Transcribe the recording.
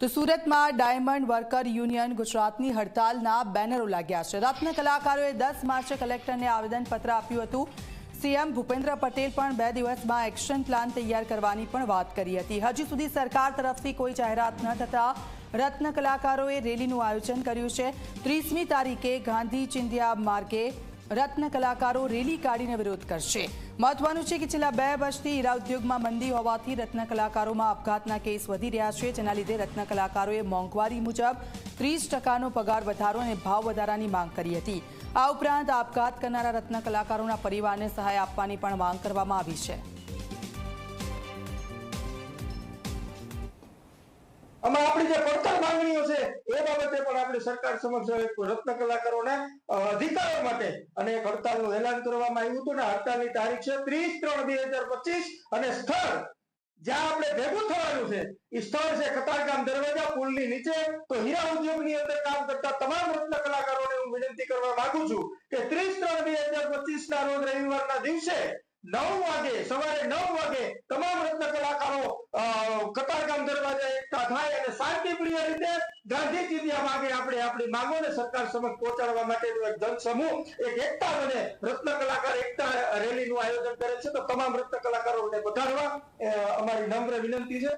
તો સુરતમાં diamond worker union ગુજરાતની હડતાલના બેનરો લાગ્યા છે. રત્ન કલાકારોએ દસ માર્ચે કલેક્ટરને આવેદનપત્ર આપ્યું હતું. સીએમ ભૂપેન્દ્ર પટેલ પણ બે દિવસમાં એક્શન પ્લાન તૈયાર કરવાની પણ વાત કરી હતી. હજી સુધી સરકાર તરફથી કોઈ જાહેરાત ન થતા રત્ન કલાકારોએ રેલીનું આયોજન કર્યું છે. ત્રીસમી તારીખે ગાંધી ચિંધ્યા માર્ગે રત્ન કલાકારો રેલી કાઢીને વિરોધ કરશે. મહત્વનું છે કે છેલ્લા બે વર્ષથી હીરા ઉદ્યોગમાં મંદી હોવાથી રત્ન કલાકારોમાં આપઘાતના કેસ વધી રહ્યા છે. જેના લીધે રત્ન કલાકારોએ મોંઘવારી મુજબ ત્રીસ ટકાનો પગાર વધારો અને ભાવ વધારાની માંગ કરી હતી. આ ઉપરાંત આપઘાત કરનારા રત્ન કલાકારોના પરિવારને સહાય આપવાની પણ માંગ કરવામાં આવી છે. આમાં આપણી જે પડતર માંગણીઓ છે, એ બાબતે પણ આપણે સરકાર સમક્ષ રત્ન કલાકારોને અધિકારો માટે અને એક હડતાલનું એલાન કરવામાં આવ્યું હતું. ને હડતાલની તારીખ છે ત્રીસ ત્રણ બે હજાર પચીસ. અને સ્થળ, જ્યાં આપણે ભેગું થવાનું છે એ સ્થળ છે કતારગામ દરવાજા પુલની નીચે. તો હીરા ઉદ્યોગની અંદર કામ કરતા તમામ રત્ન કલાકારોને હું વિનંતી કરવા માંગુ છું કે ત્રીસ ત્રણ બે હજાર પચીસ ના રોજ રવિવારના દિવસે નવ વાગે, સવારે નવ વાગે તમામ રત્ન કલાકારો અ, કતારગામ દરવાજા એકઠા થાય અને શાંતિપ્રિય રીતે ગાંધી ચિંધ્યા માગે આપણે આપણી માંગોને સરકાર સમક્ષ પહોંચાડવા માટેનો એક જનસમૂહ, એક એકતા બને રત્ન કલાકાર એકતા રેલીનું આયોજન કરે છે. તો તમામ રત્ન કલાકારોને ને વધારવા અમારી નમ્ર વિનંતી છે.